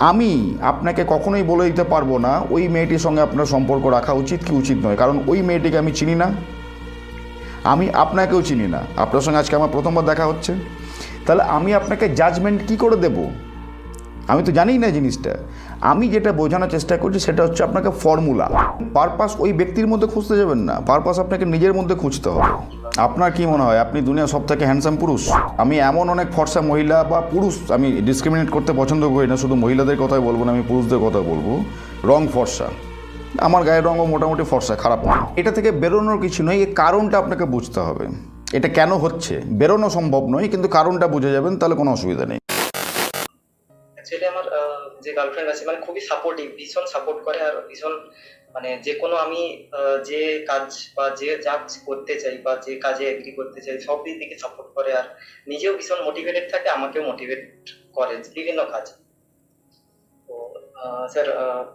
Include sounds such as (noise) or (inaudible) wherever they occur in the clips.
আমি আপনাকে কখনোই বলে দিতে পারব না, ওই মেয়েটির সঙ্গে আপনার সম্পর্ক রাখা উচিত কি উচিত নয়। কারণ ওই মেয়েটিকে আমি চিনি না। আমি আপনাকেও চিনি না। আপনার সঙ্গে আজকে আমার প্রথমবার দেখা হচ্ছে। তাহলে আমি আপনাকে জাজমেন্ট কি করে দেব? আমি তো জানিই না জিনিসটা। আমি যেটা বোঝানোর চেষ্টা করছি সেটা হচ্ছে আপনাকে ফর্মুলা পারপাস ওই ব্যক্তির মধ্যে খুঁজতে যাবেন না। পারপাস আপনাকে নিজের মধ্যে খুঁজতে হবে। আপনার কি মনে হয়? আপনি দুনিয়া সব থেকে হ্যান্ডসাম পুরুষ? আমি এমন অনেক ফর্সা মহিলা বা পুরুষ আমি ডিসক্রিমিনেট করতে পছন্দ করি না, শুধু মহিলাদের কথাই বলব না, আমি পুরুষদের কথা বলব। রং ফর্সা। আমার গায়ের রঙও মোটামুটি ফর্সা, খারাপ না। এটা থেকে বেরোনোর কিছু নয় এই কারণটা আপনাকে বুঝতে হবে। এটা কেন হচ্ছে? বেরোনো সম্ভব নয়, কিন্তু কারণটা বুঝে যাবেন, তাহলে কোনো অসুবিধা নেই। অ্যাকচুয়ালি আমার যে গার্লফ্রেন্ড আছে মানে খুবই সাপোর্টিভ ভীষণ সাপোর্ট করে আর ভীষণ মানে যে কোনো আমি যে কাজ বা যে যা করতে চাই বা যে কাজে এগ্রি করতে চাই, সব দিক থেকে সাপোর্ট করে আর নিজেও ভীষণ মোটিভেটেড থাকে, আমাকেও মোটিভেট করে বিভিন্ন কাজ। তো স্যার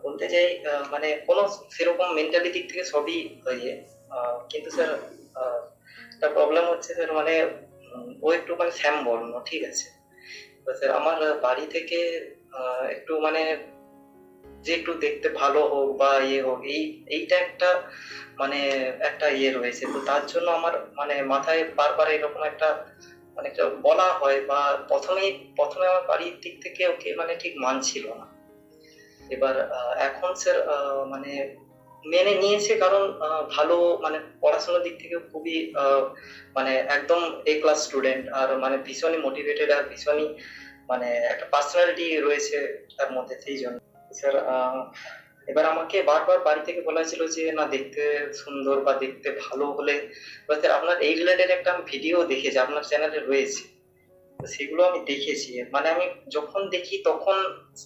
বলতে চাই মানে কোনো সেরকম মেন্টালি দিক থেকে সবই ইয়ে কিন্তু স্যার একটা প্রবলেম হচ্ছে স্যার মানে ও একটু মানে শ্যাম বর্ণ ঠিক আছে? আমার বাড়ি থেকে একটু মানে যে একটু দেখতে ভালো হোক বা ইয়ে হোক, এই এইটা একটা মানে একটা ইয়ে রয়েছে। তো তার জন্য আমার মানে মাথায় বারবার এরকম একটা মানে বলা হয় বা প্রথমেই প্রথমে আমার বাড়ির দিক থেকে ওকে মানে ঠিক মানছিল না। এবার এখন স্যার মানে মেনে নিয়েছে কারণ ভালো মানে পড়াশোনার দিক থেকে খুবই মানে একদম এ ক্লাস স্টুডেন্ট আর মানে ভীষণই মোটিভেটেড আর ভীষণই মানে একটা পার্সোনালিটি রয়েছে তার মধ্যে সেই জন্য। স্যার এবার আমাকে বারবার বাড়ি থেকে বলা ছিল যে, না, দেখতে সুন্দর বা দেখতে ভালো হলে। আপনার এই রিলেটেড একটা ভিডিও দেখেছি আপনার চ্যানেলে রয়েছে। সেগুলো আমি দেখেছি। মানে আমি যখন দেখি তখন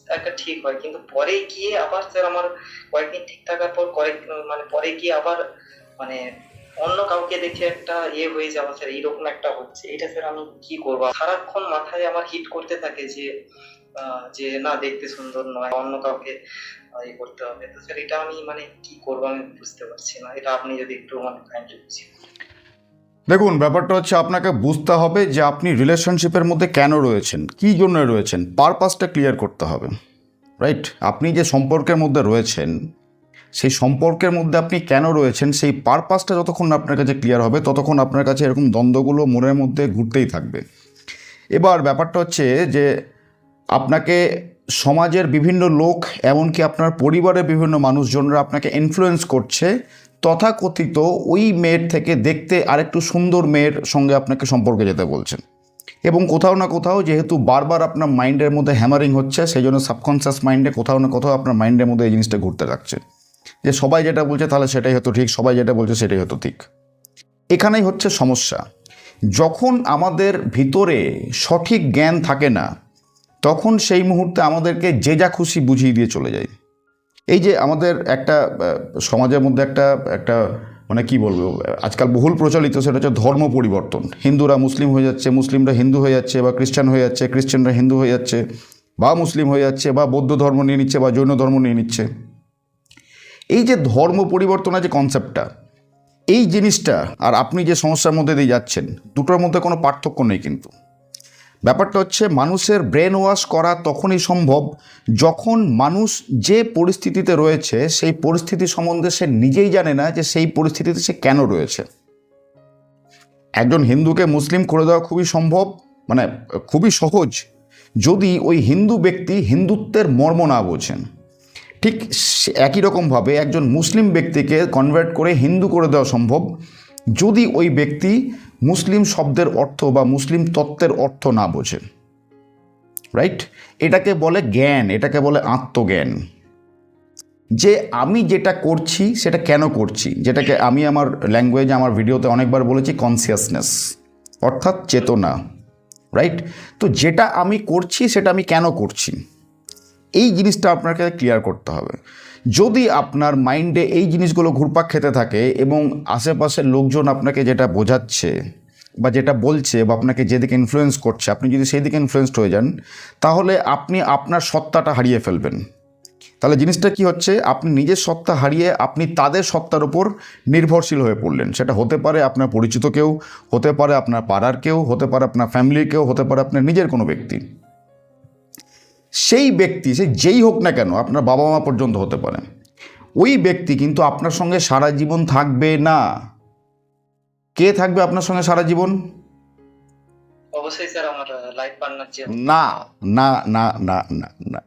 একটা ঠিক হয়। কিন্তু পরে গিয়ে আবার স্যার আমার কয়েকদিন ঠিক থাকার পর কয়েক মানে পরে গিয়ে আবার মানে অন্য কাউকে দেখে একটা ইয়ে হয়ে যাওয়া স্যার এইরকম একটা হচ্ছে। এটা স্যার আমি কি করব? সারাক্ষণ মাথায় আমার হিট করতে থাকে যে যে না, দেখতে সুন্দর নয়, অন্য কাউকে ইয়ে করতে হবে। তো স্যার এটা আমি মানে কি করব আমি বুঝতে পারছি না। এটা আপনি যদি একটু মানে কাইন্ডলি বুঝিয়ে। দেখুন, ব্যাপারটা হচ্ছে আপনাকে বুঝতে হবে যে আপনি রিলেশনশিপের মধ্যে কেন রয়েছেন, কী জন্য রয়েছেন পারপাসটা ক্লিয়ার করতে হবে রাইট আপনি যে সম্পর্কের মধ্যে রয়েছেন, সেই সম্পর্কের মধ্যে আপনি কেন রয়েছেন, সেই পারপাসটা যতক্ষণ আপনার কাছে ক্লিয়ার হবে, ততক্ষণ আপনার কাছে এরকম দ্বন্দ্বগুলো মনের মধ্যে ঘুরতেই থাকবে। এবার ব্যাপারটা হচ্ছে যে আপনাকে সমাজের বিভিন্ন লোক, এমনকি আপনার পরিবারের বিভিন্ন মানুষজনরা আপনাকে ইনফ্লুয়েন্স করছে তথাকথিত ওই মেয়ের থেকে দেখতে আরেকটু সুন্দর মেয়ের সঙ্গে আপনাকে সম্পর্কে যেতে বলছেন। এবং কোথাও না কোথাও যেহেতু বারবার আপনার মাইন্ডের মধ্যে হ্যামারিং হচ্ছে সেই জন্য সাবকনসিয়াস মাইন্ডে কোথাও না কোথাও আপনার মাইন্ডের মধ্যে এই জিনিসটা ঘুরতে থাকছে যে সবাই যেটা বলছে তাহলে সেটাই হতো ঠিক, সবাই যেটা বলছে সেটাই হতো ঠিক। এখানেই হচ্ছে সমস্যা। যখন আমাদের ভিতরে সঠিক জ্ঞান থাকে না, তখন সেই মুহূর্তে আমাদেরকে যে যা খুশি বুঝিয়ে দিয়ে চলে যায়। এই যে আমাদের একটা সমাজের মধ্যে একটা একটা মানে কি বলব, আজকাল বহুল প্রচলিত সেটা হচ্ছে ধর্ম পরিবর্তন। হিন্দুরা মুসলিম হয়ে যাচ্ছে, মুসলিমরা হিন্দু হয়ে যাচ্ছে, বা খ্রিস্টান হয়ে যাচ্ছে, খ্রিস্টানরা হিন্দু হয়ে যাচ্ছে, বা মুসলিম হয়ে যাচ্ছে, বা বৌদ্ধ ধর্ম নিয়ে নিচ্ছে, বা জৈন ধর্ম নিয়ে নিচ্ছে। এই যে ধর্ম পরিবর্তনের যে কনসেপ্টটা এই জিনিসটা, আর আপনি যে সমস্যার মধ্যে দিয়ে যাচ্ছেন, দুটোর মধ্যে কোনো পার্থক্য নেই কিন্তু। ব্যাপারটা হচ্ছে মানুষের ব্রেন ওয়াশ করা তখনই সম্ভব যখন মানুষ যে পরিস্থিতিতে রয়েছে, সেই পরিস্থিতি সম্বন্ধে সে নিজেই জানে না যে সেই পরিস্থিতিতে সে কেন রয়েছে। একজন হিন্দুকে মুসলিম করে দেওয়া খুবই সম্ভব মানে খুবই সহজ। যদি ওই হিন্দু ব্যক্তি হিন্দুত্বের মর্ম না বোঝেন, ঠিক একই রকমভাবে একজন মুসলিম ব্যক্তিকে কনভার্ট করে হিন্দু করে দেওয়া সম্ভব। যদি ওই ব্যক্তি মুসলিম শব্দের অর্থ বা মুসলিম তত্ত্বের অর্থ না বোঝে। রাইট এটাকে বলে জ্ঞান, এটাকে বলে আত্মজ্ঞান। যে আমি যেটা করছি, সেটা কেন করছি? যেটাকে আমি আমার ল্যাঙ্গুয়েজে আমার ভিডিওতে অনেকবার বলেছি কনসিয়াসনেস অর্থাৎ চেতনা। রাইট তো যেটা আমি করছি, সেটা আমি কেন করছি? এই জিনিসটা আপনাকে ক্লিয়ার করতে হবে। যদি আপনার মাইন্ডে এই জিনিসগুলো ঘুরপাক খেতে থাকে এবং আশেপাশের লোকজন আপনাকে যেটা বোঝাচ্ছে বা যেটা বলছে বা আপনাকে যেদিকে ইনফ্লুয়েন্স করছে, আপনি যদি সেই দিকে ইনফ্লুয়েসড হয়ে যান, তাহলে আপনি আপনার সত্তাটা হারিয়ে ফেলবেন। তাহলে জিনিসটা কি হচ্ছে? আপনি নিজের সত্তা হারিয়ে আপনি তাদের সত্তার উপর নির্ভরশীল হয়ে পড়লেন। সেটা হতে পারে আপনার পরিচিত কেউ, হতে পারে আপনার পাড়ার কেউ, হতে পারে আপনার ফ্যামিলির কেউ, হতে পারে আপনার নিজের কোনো ব্যক্তি। সেই ব্যক্তি সে যেই হোক না কেন আপনার বাবা মা পর্যন্ত হতে পারে। ওই ব্যক্তি কিন্তু আপনার সঙ্গে সারা জীবন থাকবে না। কে থাকবে আপনার সঙ্গে সারা জীবন? অবশ্যই স্যার আমার লাইফ পার্টনার না না না না না না।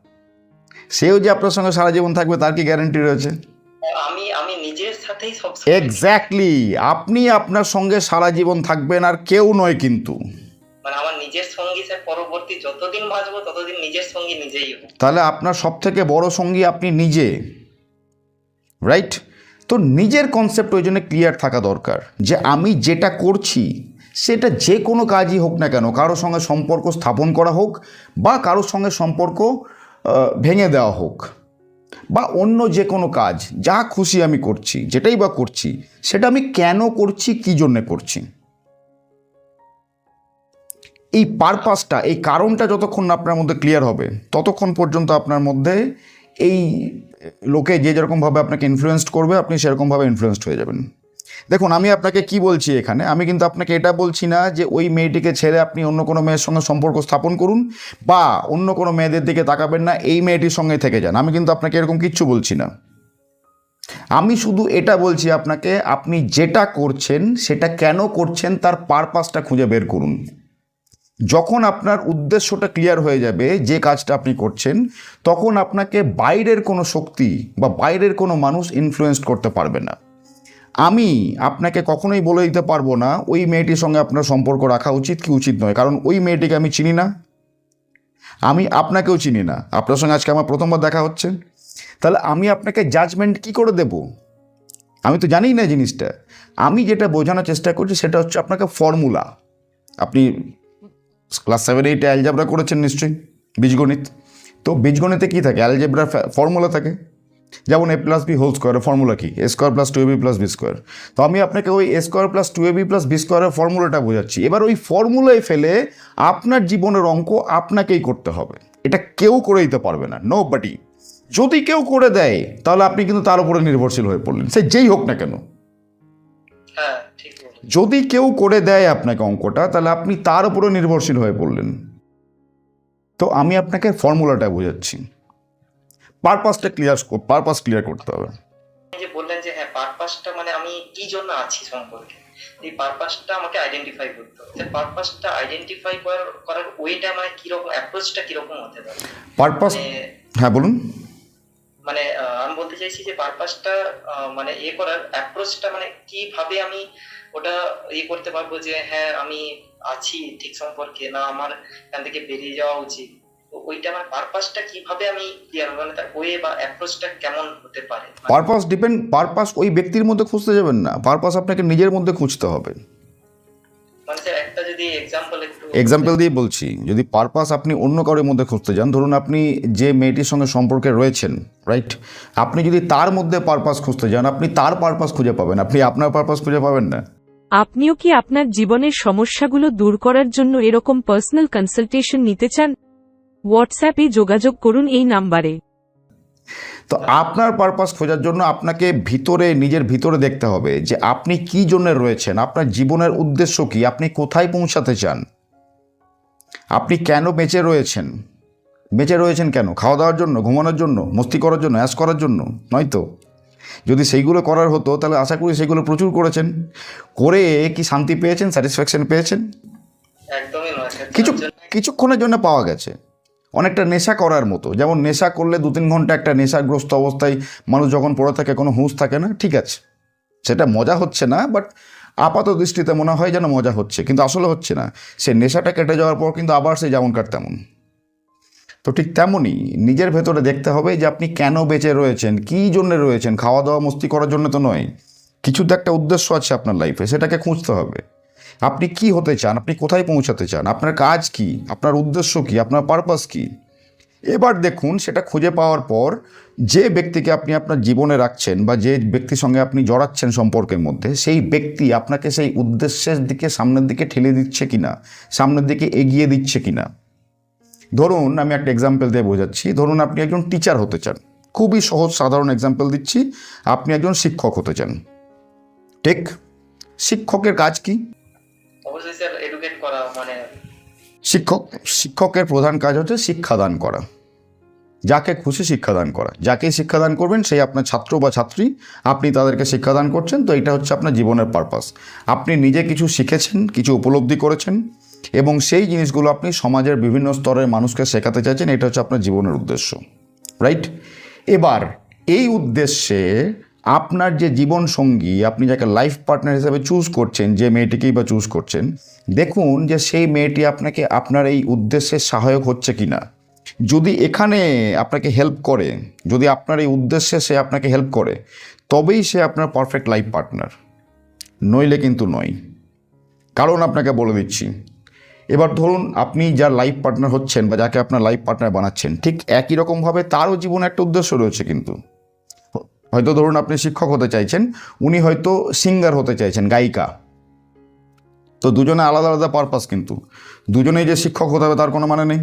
সেও যে আপনার সঙ্গে সারা জীবন থাকবে তার কি গ্যারান্টি রয়েছে? আমি আমি নিজের সাথেই সব এক্স্যাক্টলি আপনি আপনার সঙ্গে সারা জীবন থাকবেন আর কেউ নয় কিন্তু। মানে আমার নিজের সঙ্গী পরবর্তী যতদিন বাঁচবো, ততদিন নিজের সঙ্গী নিজেই তাহলে আপনার সব থেকে বড় সঙ্গী আপনি নিজে রাইট তো নিজের কনসেপ্ট ওই জন্য ক্লিয়ার থাকা দরকার যে আমি যেটা করছি, সেটা যে কোনো কাজই হোক না কেন, কারোর সঙ্গে সম্পর্ক স্থাপন করা হোক বা কারোর সঙ্গে সম্পর্ক ভেঙে দেওয়া হোক বা অন্য যে কোনো কাজ, যা খুশি আমি করছি, যেটাই বা করছি, সেটা আমি কেন করছি, কী জন্যে করছি? এই পারপাসটা এই কারণটা যতক্ষণ না আপনার মধ্যে ক্লিয়ার হবে, ততক্ষণ পর্যন্ত আপনার মধ্যে এই লোকে যে যেরকমভাবে আপনাকে ইনফ্লুয়েসড করবে, আপনি সেরকমভাবে ইনফ্লুয়েসড হয়ে যাবেন। দেখুন, আমি আপনাকে কি বলছি এখানে? আমি কিন্তু আপনাকে এটা বলছি না যে ওই মেয়েটিকে ছেড়ে আপনি অন্য কোনো মেয়ের সঙ্গে সম্পর্ক স্থাপন করুন বা অন্য কোনো মেয়েদের দিকে তাকাবেন না, এই মেয়েটির সঙ্গে থেকে যান। আমি কিন্তু আপনাকে এরকম কিচ্ছু বলছি না। আমি শুধু এটা বলছি আপনাকে, আপনি যেটা করছেন, সেটা কেন করছেন, তার পারপাসটা খুঁজে বের করুন। যখন আপনার উদ্দেশ্যটা ক্লিয়ার হয়ে যাবে যে কাজটা আপনি করছেন, তখন আপনাকে বাইরের কোনো শক্তি বা বাইরের কোনো মানুষ ইনফ্লুয়েসড করতে পারবে না। আমি আপনাকে কখনোই বলে দিতে পারব না, ওই মেয়েটির সঙ্গে আপনার সম্পর্ক রাখা উচিত কি উচিত নয়, কারণ ওই মেয়েটিকে আমি চিনি না। আমি আপনাকেও চিনি না। আপনার সঙ্গে আজকে আমার প্রথমবার দেখা হচ্ছে। তাহলে আমি আপনাকে জাজমেন্ট কি করে দেব? আমি তো জানিই না জিনিসটা। আমি যেটা বোঝানোর চেষ্টা করছি সেটা হচ্ছে আপনাকে ফর্মুলা আপনি ক্লাস সেভেন এইটে অ্যালজাবরা করেছেন নিশ্চয়ই, বীজগণিত। তো বীজগণিতে কী থাকে? অ্যালজেব্রা ফর্মুলা থাকে। যেমন এ প্লাস বি হোল স্কোয়ারের ফর্মুলা কি? A square plus two A B plus B square তো আমি আপনাকে ওই A square plus two A B plus B স্কোয়ারের ফর্মুলাটা বোঝাচ্ছি। এবার ওই ফর্মুলায় ফেলে আপনার জীবনের অঙ্ক আপনাকেই করতে হবে। এটা কেউ করে দিতে পারবে না। নো বাটি যদি কেউ করে দেয়, তাহলে আপনি কিন্তু তার উপরে নির্ভরশীল হয়ে পড়লেন। সে যেই হোক না কেন। হ্যাঁ। যদি কেউ করে দেয় আপনাকে অঙ্কটা তাহলে আপনি তার উপরে নির্ভরশীল হয়ে পড়লেন। তো আমি আপনাকে ফর্মুলাটা বোঝাচ্ছি। পারপাসটা ক্লিয়ার পারপাস ক্লিয়ার করতে হবে। যে বললেন যে হ্যাঁ পারপাসটা মানে আমি কি জন্য আছি সম্পর্কে? এই পারপাসটা আমাকে আইডেন্টিফাই করতে হবে। পারপাসটা আইডেন্টিফাই করার করার ওয়েটা মানে কীরকম অ্যাপ্রোচটা কীরকম হতে পারে? পারপাস মানে হ্যাঁ বলুন। মানে আমি বলতে চাইছি যে পারপাসটা মানে এ করার অ্যাপ্রোচটা মানে কীভাবে আমি ওটা ইয়ে করতে পারব যে হ্যাঁ আমি আছি ঠিক সম্পর্কে না আমার এখান থেকে বেরিয়ে যাওয়া উচিত? ওইটা আমার পারপাসটা কীভাবে আমি ক্লিয়ার মানে তার ওয়ে বা অ্যাপ্রোচটা কেমন হতে পারে? পারপাস ডিপেন্ড পারপাস ওই ব্যক্তির মধ্যে খুঁজতে যাবেন না। পারপাস আপনাকে নিজের মধ্যে খুঁজতে হবে। মানে এক্সাম্পল দিয়ে বলছি যদি পারপাস আপনি অন্য কারোর মধ্যে খুঁজতে যান ধরুন আপনি যে মেয়েটির সঙ্গে সম্পর্কে রয়েছেন রাইট আপনি যদি তার মধ্যে পারপাস খুঁজতে যান আপনি তার পারপাস খুঁজে পাবেন। আপনি আপনার পারপাস খুঁজে পাবেন না। আপনিও কি আপনার জীবনের সমস্যাগুলো দূর করার জন্য এরকম পার্সোনাল কনসালটেশন নিতে চান? হোয়াটসঅ্যাপে যোগাযোগ করুন এই নাম্বারে। তো আপনার পারপাস খোঁজার জন্য আপনাকে ভিতরে নিজের ভিতরে দেখতে হবে যে আপনি কি জন্য রয়েছেন? আপনার জীবনের উদ্দেশ্য কি? আপনি কোথায় পৌঁছাতে চান? আপনি কেন বেঁচে রয়েছেন? বেঁচে রয়েছেন কেন? খাওয়া দাওয়ার জন্য ঘুমানোর জন্য মস্তি করার জন্য অ্যাশ করার জন্য নয়তো যদি সেইগুলো করার হতো তাহলে আশা করি সেগুলো প্রচুর করেছেন। করে কি শান্তি পেয়েছেন? স্যাটিসফ্যাকশন পেয়েছেন? নয়। কিছু কিছুক্ষণের জন্য পাওয়া গেছে। অনেকটা নেশা করার মতো। যেমন নেশা করলে দু তিন ঘণ্টা একটা নেশাগ্রস্ত অবস্থায় মানুষ যখন পড়ে থাকে, কোনো হুঁশ থাকে না, ঠিক আছে। সেটা মজা হচ্ছে না বাট আপাত দৃষ্টিতে মনে হয় যেন মজা হচ্ছে, কিন্তু আসলে হচ্ছে না। সে নেশাটা কেটে যাওয়ার পর কিন্তু আবার সে যেমনকার তেমন। তো ঠিক তেমনই নিজের ভেতরে দেখতে হবে যে আপনি কেন বেঁচে রয়েছেন, কী জন্য রয়েছেন? খাওয়া দাওয়া মস্তি করার জন্য তো নয়। কিছু তো একটা উদ্দেশ্য আছে আপনার লাইফে সেটাকে খুঁজতে হবে। আপনি কি হতে চান? আপনি কোথায় পৌঁছাতে চান? আপনার কাজ কি? আপনার উদ্দেশ্য কি? আপনার পারপাস কি? এবার দেখুন, সেটা খুঁজে পাওয়ার পর যে ব্যক্তিকে আপনি আপনার জীবনে রাখছেন বা যে ব্যক্তির সঙ্গে আপনি জড়াচ্ছেন সম্পর্কের মধ্যে, সেই ব্যক্তি আপনাকে সেই উদ্দেশ্যের দিকে, সামনের দিকে ঠেলে দিচ্ছে কিনা? সামনের দিকে এগিয়ে দিচ্ছে কিনা? ধরুন, আমি একটা এক্সাম্পল দিয়ে বোঝাচ্ছি। ধরুন, আপনি একজন টিচার হতে চান। খুবই সহজ, সাধারণ এক্সাম্পল দিচ্ছি। আপনি একজন শিক্ষক হতে চান। ঠিক? শিক্ষকের কাজ কি? মানে শিক্ষক, শিক্ষকের প্রধান কাজ হচ্ছে শিক্ষাদান করা। যাকে খুশি শিক্ষাদান করা। যাকে শিক্ষাদান করবেন, সেই আপনার ছাত্র বা ছাত্রী, আপনি তাদেরকে শিক্ষাদান করছেন, তো এটা হচ্ছে আপনার জীবনের পারপাস আপনি নিজে কিছু শিখেছেন, কিছু উপলব্ধি করেছেন, এবং সেই জিনিসগুলো আপনি সমাজের বিভিন্ন স্তরের মানুষকে শেখাতে চাইছেন, এটা হচ্ছে আপনার জীবনের উদ্দেশ্য। রাইট এবার, এই উদ্দেশ্যে আপনার যে জীবন সঙ্গী, আপনি যাকে লাইফ পার্টনার হিসেবে চুজ করছেন, যে মেয়েটিকেই বা চুজ করছেন, দেখুন যে সেই মেয়েটি আপনাকে আপনার এই উদ্দেশ্যে সহায়ক হচ্ছে কি না যদি এখানে আপনাকে হেল্প করে, যদি আপনার এই উদ্দেশ্যে সে আপনাকে হেল্প করে, তবেই সে আপনার পারফেক্ট লাইফ পার্টনার নইলে কিন্তু নয়। কারণ আপনাকে বলে দিচ্ছি, এবার ধরুন আপনি যার লাইফ পার্টনার হচ্ছেন বা যাকে আপনার লাইফ পার্টনার বানাচ্ছেন, ঠিক একই রকমভাবে তারও জীবনে একটা উদ্দেশ্য রয়েছে কিন্তু। হয়তো ধরুন আপনি শিক্ষক হতে চাইছেন, উনি হয়তো সিঙ্গার হতে চাইছেন, গায়িকা। তো দুজনে আলাদা আলাদা পারপাস কিন্তু। দুজনেই যে শিক্ষক হতে হবে তার কোনো মানে নেই।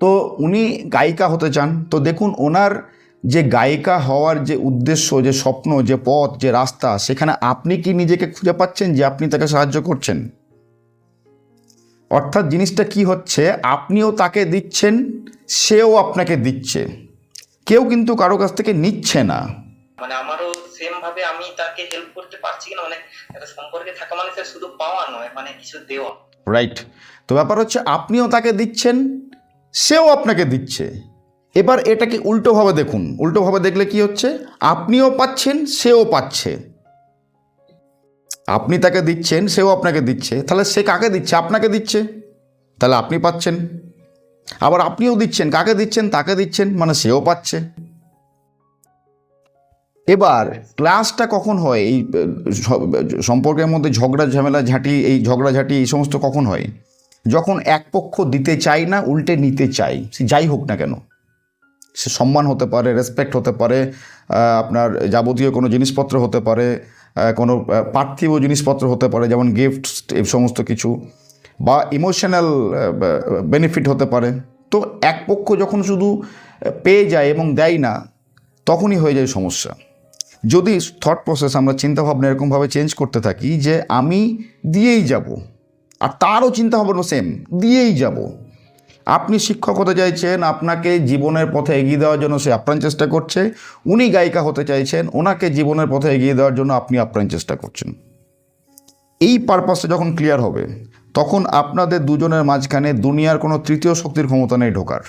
তো উনি গায়িকা হতে চান, তো দেখুন ওনার যে গায়িকা হওয়ার যে উদ্দেশ্য, যে স্বপ্ন, যে পথ, যে রাস্তা, সেখানে আপনি কি নিজেকে খুঁজে পাচ্ছেন যে আপনি তাকে সাহায্য করছেন? অর্থাৎ জিনিসটা কি হচ্ছে, আপনিও তাকে দিচ্ছেন, সেও আপনাকে দিচ্ছে। কেউ কিন্তু কারও কাছ থেকে নিচ্ছে না। মানে আমারও সেম ভাবে আমি তাকে হেল্প করতে পারছি কিনা মানে একটা সম্পর্কে থাকা মানে শুধু পাওয়া নয় মানে কিছু দেওয়া। রাইট তো ব্যাপার হচ্ছে আপনিও তাকে দিচ্ছেন সেও আপনাকে দিচ্ছে। এবার এটাকে উল্টোভাবে দেখুন। উল্টোভাবে দেখলে কি হচ্ছে? আপনিও পাচ্ছেন সেও পাচ্ছে। আপনি তাকে দিচ্ছেন সেও আপনাকে দিচ্ছে। তাহলে সে কাকে দিচ্ছে? আপনাকে দিচ্ছে। তাহলে আপনি পাচ্ছেন। আবার আপনিও দিচ্ছেন, কাকে দিচ্ছেন, তাকে দিচ্ছেন মানে সেও পাচ্ছে। এবার ক্লাসটা কখন হয়? এই সম্পর্কের মধ্যে ঝগড়া, ঝামেলা, ঝাঁটি, এই ঝগড়াঝাঁটি এই সমস্ত কখন হয়? যখন এক পক্ষ দিতে চায় না, উল্টে নিতে চাই সে যাই হোক না কেন। সে সম্মান হতে পারে রেসপেক্ট হতে পারে আপনার যাবতীয় কোনো জিনিসপত্র হতে পারে কোনো পার্থিব জিনিসপত্র হতে পারে, যেমন গিফট এই সমস্ত কিছু। বা ইমোশনাল বেনিফিট হতে পারে। তো এক পক্ষ যখন শুধু পেয়ে যায় এবং দেয় না, তখনই হয়ে যায় সমস্যা। যদি থট প্রসেস আমরা চিন্তাভাবনা এরকমভাবে চেঞ্জ করতে থাকি যে আমি দিয়েই যাব, আর তারও চিন্তাভাবনা সেম দিয়েই যাব। আপনি শিক্ষক হতে চাইছেন, আপনাকে জীবনের পথে এগিয়ে দেওয়ার জন্য সে আপ্রাণ চেষ্টা করছে, উনি গায়িকা হতে চাইছেন, ওনাকে জীবনের পথে এগিয়ে দেওয়ার জন্য আপনি আপ্রাণ চেষ্টা করছেন। এই পারপাসটা যখন ক্লিয়ার হবে, তখন আপনাদের দুজনের মাঝখানে দুনিয়ার কোনো তৃতীয় শক্তির ক্ষমতা নেই ঢোকার।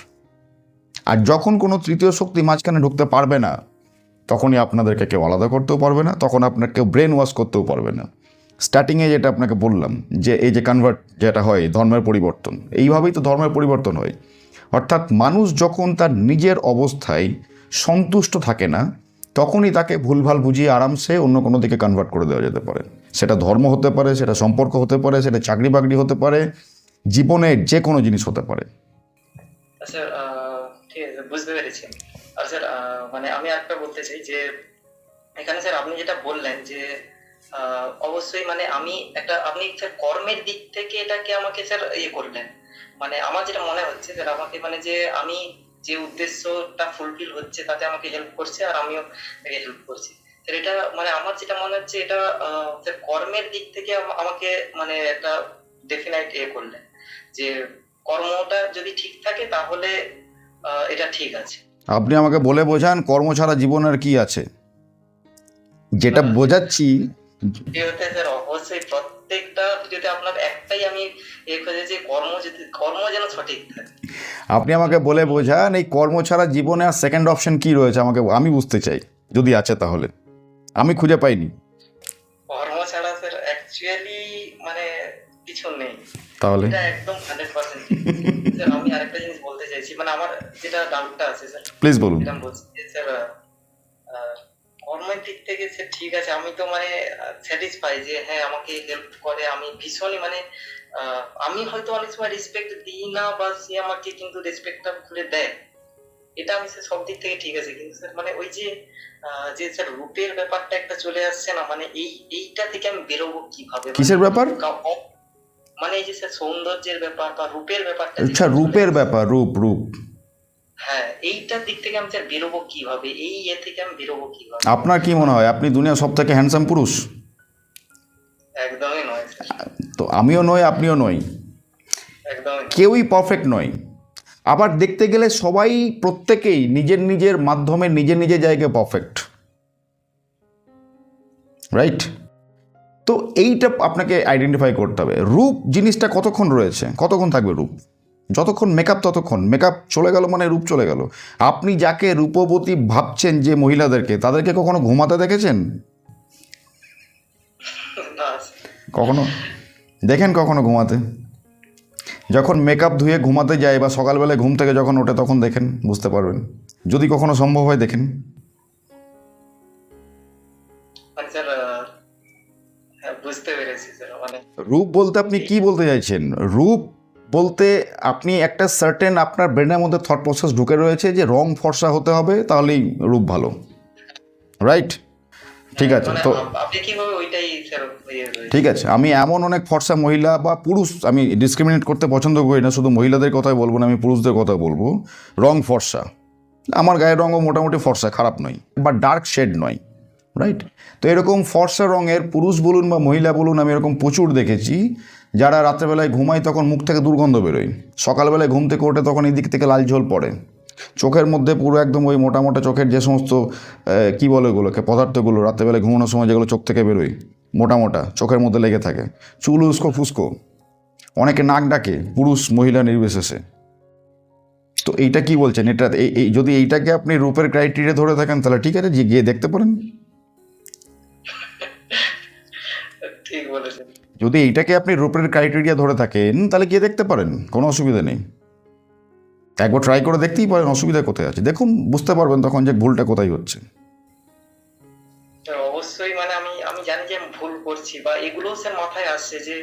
আর যখন কোনো তৃতীয় শক্তি মাঝখানে ঢুকতে পারবে না, তখনই আপনাদেরকে কেউ আলাদা করতেও পারবে না, তখন আপনার কেউ ব্রেন ওয়াশ করতেও পারবে না। স্টার্টিংয়ে যেটা আপনাকে বললাম, যে এই যে কনভার্ট যেটা হয়, ধর্মের পরিবর্তন, এইভাবেই তো ধর্মের পরিবর্তন হয়। অর্থাৎ মানুষ যখন তার নিজের অবস্থায় সন্তুষ্ট থাকে না তখনই তাকে ভুলভাল বুঝিয়ে আরামসে অন্য কোনো দিকে কনভার্ট করে দেওয়া যেতে পারে। সেটা ধর্ম হতে পারে, সেটা সম্পর্ক হতে পারে, সেটা চাকরি বাকরি হতে পারে জীবনের যে কোনো জিনিস হতে পারে। স্যার ঠিক আছে, বুঝতে পেরেছি। আর স্যার মানে আমি একটা বলতে চাই যে, এখানে স্যার আপনি যেটা বললেন যে অবশ্যই মানে আমি একটা, আপনি স্যার কর্মের দিক থেকে এটাকে আমাকে স্যার ইয়ে করলেন। মানে আমার যেটা মনে হচ্ছে স্যার, আমাকে মানে যে আমি যে উদ্দেশ্যটা ফুলফিল হচ্ছে তাতে আমাকে হেল্প করছে আর আমিও তাকে হেল্প করছি। এটা মানে আমার যেটা মনে হচ্ছে এটা কর্মের দিক থেকে আমাকে মানে একটা ডেফিনাইট এ করলেন যে কর্মটা যদি ঠিক থাকে তাহলে এটা ঠিক আছে। আপনি আমাকে বলে বোঝান কর্ম ছাড়া জীবন আর কি আছে? যেটা বোঝাচ্ছি এই স্যার অবশ্যই প্রত্যেকটা যদি আপনার একটাই আমি এ খুঁজে যে কর্ম যদি কর্ম যেন সঠিক থাকে। আপনি আমাকে বলে বোঝান এই কর্ম ছাড়া জীবনে আর সেকেন্ড অপশন কি রয়েছে আমাকে আমি বুঝতে চাই যদি আছে তাহলে। আমি খুঁজে পাইনি। কর্ম ছাড়া স্যার অ্যাকচুয়ালি মানে কিছু নেই। তাহলে? এটা একদম হান্ড্রেড পার্সেন্ট (laughs) স্যার আমি আরেকটা জিনিস বলতে চাইছি মানে আমার যেটা ডাউটটা আছে স্যার। প্লিজ বলুন। স্যার কর্মের দিক থেকে স্যার ঠিক আছে আমি তো মানে স্যাটিসফাই যে হ্যাঁ আমাকে হেল্প করে। আমি ভীষণই মানে আমি হয়তো অনেক সময় রেসপেক্ট দিই না বা সে আমাকে কিন্তু রেসপেক্টটা খুলে দেয়। এটা আমি স্যার সব দিক থেকে ঠিক আছে। কিন্তু স্যার মানে ওই যে যে স্যার রূপের ব্যাপারটা একটা চলে আসছে না মানে এই এইটা থেকে আমি বেরোবো কীভাবে? মানে কিসের ব্যাপার? মানে এই যে স্যার সৌন্দর্যের ব্যাপার বা রূপের ব্যাপারটা আচ্ছা রূপের ব্যাপার রূপ রূপ। হ্যাঁ এইটার দিক থেকে আমি স্যার বেরোবো কীভাবে? এই ইয়ে থেকে আমি বেরোবো কীভাবে? আপনার কি মনে হয়? আপনি দুনিয়ার সব থেকে হ্যান্ডসাম পুরুষ? একদমই নয় তো আমিও নই আপনিও নই। কেউই পারফেক্ট নয়। আবার দেখতে গেলে সবাই প্রত্যেকেই নিজের নিজের মাধ্যমে নিজের নিজের জায়গায় পারফেক্ট রাইট তো এইটা আপনাকে আইডেন্টিফাই করতে হবে। রূপ জিনিসটা কতক্ষণ রয়েছে? কতক্ষণ থাকবে রূপ? যতক্ষণ মেকআপ ততক্ষণ। মেকআপ চলে গেল মানে রূপ চলে গেল। আপনি যাকে রূপবতী ভাবছেন যে মহিলাদেরকে তাদেরকে কখনো ঘুমাতে দেখেছেন? কখনো? দেখেন কখনো ঘুমাতে? যখন মেকআপ ধুয়ে ঘুমাতে যায় বা সকালবেলায় ঘুম থেকে যখন ওঠে তখন দেখেন বুঝতে পারবেন। যদি কখনো সম্ভব হয় দেখেন। স্যার মানে রূপ বলতে আপনি কি বলতে চাইছেন? রূপ বলতে আপনি একটা সার্টেন আপনার ব্রেনের মধ্যে থট প্রসেস ঢুকে রয়েছে যে রং ফর্সা হতে হবে তাহলেই রূপ ভালো। রাইট ঠিক আছে মানে তো ইয়ে ঠিক আছে আমি এমন অনেক ফর্সা মহিলা বা পুরুষ আমি ডিসক্রিমিনেট করতে পছন্দ করি না শুধু মহিলাদের কথাই বলব না আমি পুরুষদের কথা বলব। রং ফর্সা। আমার গায়ের রঙও মোটামুটি ফর্সা খারাপ নয় বা ডার্ক শেড নয় রাইট তো এরকম ফর্সা রঙের পুরুষ বলুন বা মহিলা বলুন আমি এরকম প্রচুর দেখেছি যারা রাত্রেবেলায় ঘুমায় তখন মুখ থেকে দুর্গন্ধ বেরোয়। সকালবেলায় ঘুম থেকে ওঠে তখন এই দিক থেকে লাল ঝোল পড়ে। চোখের মধ্যে পুরো একদম ওই মোটা মোটা চোখের যে সমস্ত কি বলে ওগুলোকে, পদার্থগুলো রাত্রেবেলায় ঘুমানোর সময় যেগুলো চোখ থেকে বেরোয় মোটা মোটা চোখের মধ্যে লেগে থাকে। চুল উস্কো ফুস্কো। অনেকে নাক ডাকে, পুরুষ, মহিলা নির্বিশেষে। তো এইটা কি বলছেন? এটা এই যদি এইটাকে আপনি রূপের ক্রাইটেরিয়া ধরে থাকেন, তাহলে ঠিক আছে যে গিয়ে দেখতে পারেন। ঠিক বলেছেন। যদি এইটাকে আপনি রূপের ক্রাইটেরিয়া ধরে থাকেন, তাহলে গিয়ে দেখতে পারেন, কোনো অসুবিধা নেই। একবার ট্রাই করে দেখতেই পারেন অসুবিধা কোথায় আছে। দেখুন, বুঝতে পারবেন তখন যে ভুলটা কোথায় হচ্ছে। অবশ্যই মানে আমি আমি জানি যে আমি ভুল করছি, বা এগুলো স্যার মাথায় আসছে যে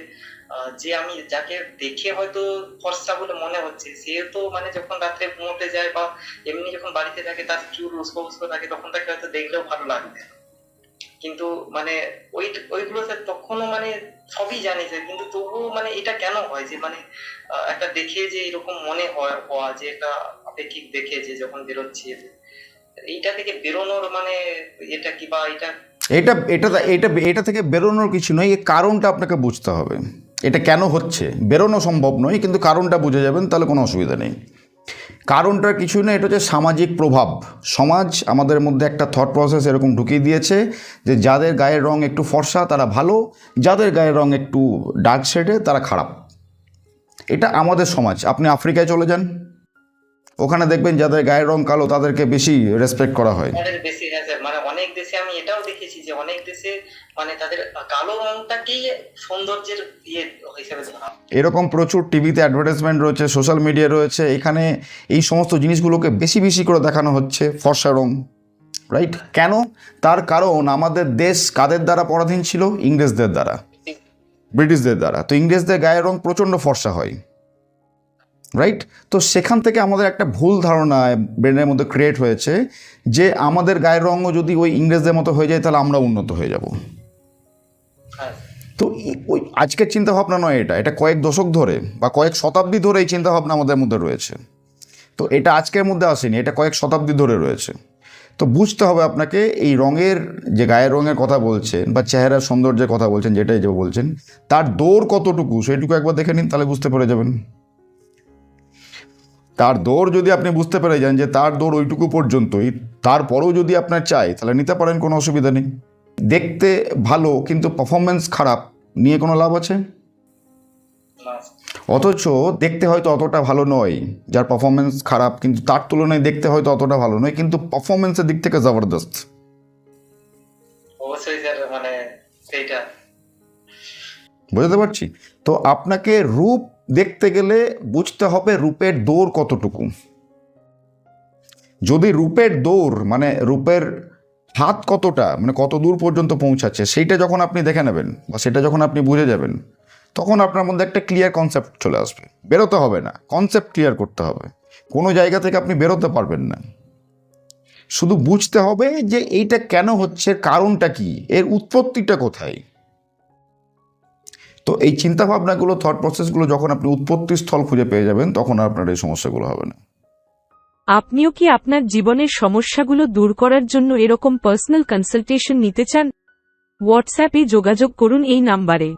যে আমি যাকে দেখে হয়তো ফর্সা বলে মনে হচ্ছে, সে তো মানে যখন রাত্রে ঘুমোতে যায় বা এমনি যখন বাড়িতে থাকে, তার চুল উস্কো উস্কো থাকে, তখন তাকে হয়তো দেখলেও ভালো লাগবে কিন্তু মানে ওই, ওইগুলো স্যার তখনও মানে সবই জানি স্যার কিন্তু তবুও মানে এটা কেন হয় যে মানে একটা দেখে যে এরকম মনে হয়, হওয়া যে একটা আপেক্ষিক দেখে যে যখন বেরোচ্ছি এইটা থেকে বেরোনোর মানে এটা কি বা এটা এটা এটা এটা এটা থেকে বেরোনোর কিছু নয় এই কারণটা আপনাকে বুঝতে হবে। এটা কেন হচ্ছে? বেরোনো সম্ভব নয়, কিন্তু কারণটা বুঝে যাবেন, তাহলে কোনো অসুবিধা নেই। কারণটা কিছু না, এটা হচ্ছে সামাজিক প্রভাব। সমাজ আমাদের মধ্যে একটা থট প্রসেস এরকম ঢুকিয়ে দিয়েছে যে যাদের গায়ের রং একটু ফর্সা, তারা ভালো, যাদের গায়ের রং একটু ডার্ক শেডে তারা খারাপ। এটা আমাদের সমাজ। আপনি আফ্রিকায় চলে যান, ওখানে দেখবেন যাদের গায়ের রং কালো, তাদেরকে বেশি রেসপেক্ট করা হয়। হ্যাঁ মানে অনেক দেশে আমি এটাও দেখেছি যে অনেক দেশে মানে তাদের কালো রংটাকেই সৌন্দর্যের ইয়ে হিসেবে এরকম প্রচুর টিভিতে অ্যাডভার্টাইজমেন্ট রয়েছে সোশ্যাল মিডিয়া রয়েছে, এখানে এই সমস্ত জিনিসগুলোকে বেশি বেশি করে দেখানো হচ্ছে ফর্সা রং রাইট কেন? তার কারণ আমাদের দেশ কাদের দ্বারা পরাধীন ছিল? ইংরেজদের দ্বারা, ব্রিটিশদের দ্বারা। তো ইংরেজদের গায়ের রং প্রচণ্ড ফর্সা হয় রাইট তো সেখান থেকে আমাদের একটা ভুল ধারণা ব্রেনের মধ্যে ক্রিয়েট হয়েছে যে আমাদের গায়ের রঙও যদি ওই ইংরেজদের মতো হয়ে যায়, তাহলে আমরা উন্নত হয়ে যাব। তো ওই আজকের চিন্তাভাবনা নয় এটা এটা কয়েক দশক ধরে বা কয়েক শতাব্দী ধরে এই চিন্তাভাবনা আমাদের মধ্যে রয়েছে। তো এটা আজকের মধ্যে আসেনি, এটা কয়েক শতাব্দী ধরে রয়েছে। তো বুঝতে হবে আপনাকে, এই রঙের যে গায়ের রঙের কথা বলছেন বা চেহারার সৌন্দর্যের কথা বলছেন, যেটাই যে বলছেন, তার দৌড় কতটুকু? সেটুকু একবার দেখে নিন, তাহলে বুঝতে পেরে যাবেন। তার দৌড় যদি আপনি বুঝতে পেরে যান যে তার দৌড় ওইটুকু পর্যন্তই, তারপরেও যদি আপনার চাই তাহলে নিতে পারেন, কোনো অসুবিধা নেই। দেখতে ভালো কিন্তু পারফরমেন্স খারাপ নিয়ে কোনো লাভ আছে? অথচ দেখতে হয়তো অতটা ভালো নয় যার পারফরমেন্স খারাপ কিন্তু তার তুলনায় দেখতে হয়তো অতটা ভালো নয় কিন্তু পারফরমেন্সের দিক থেকে জবরদস্ত। মানে বুঝতে পারছি? তো আপনাকে রূপ দেখতে গেলে বুঝতে হবে রূপের দৌড় কতটুকু। যদি রূপের দৌড় মানে রূপের হাত কতটা মানে কত দূর পর্যন্ত পৌঁছাচ্ছে, সেইটা যখন আপনি দেখে নেবেন বা সেটা যখন আপনি বুঝে যাবেন, তখন আপনার মধ্যে একটা ক্লিয়ার কনসেপ্ট চলে আসবে। বেরোতে হবে না কনসেপ্ট ক্লিয়ার করতে হবে। কোনো জায়গা থেকে আপনি বেরোতে পারবেন না। শুধু বুঝতে হবে যে এইটা কেন হচ্ছে, কারণটা কি, এর উৎপত্তিটা কোথায়। তো এই চিন্তাভাবনাগুলো থট প্রসেসগুলো যখন আপনি উৎপত্তি স্থল খুঁজে পেয়ে যাবেন, তখন আপনার এই সমস্যাগুলো হবে না। আপনিও কি আপনার জীবনের সমস্যাগুলো দূর করার জন্য এরকম পার্সোনাল কনসালটেশন নিতে চান? হোয়াটসঅ্যাপে যোগাযোগ করুন এই নাম্বারে।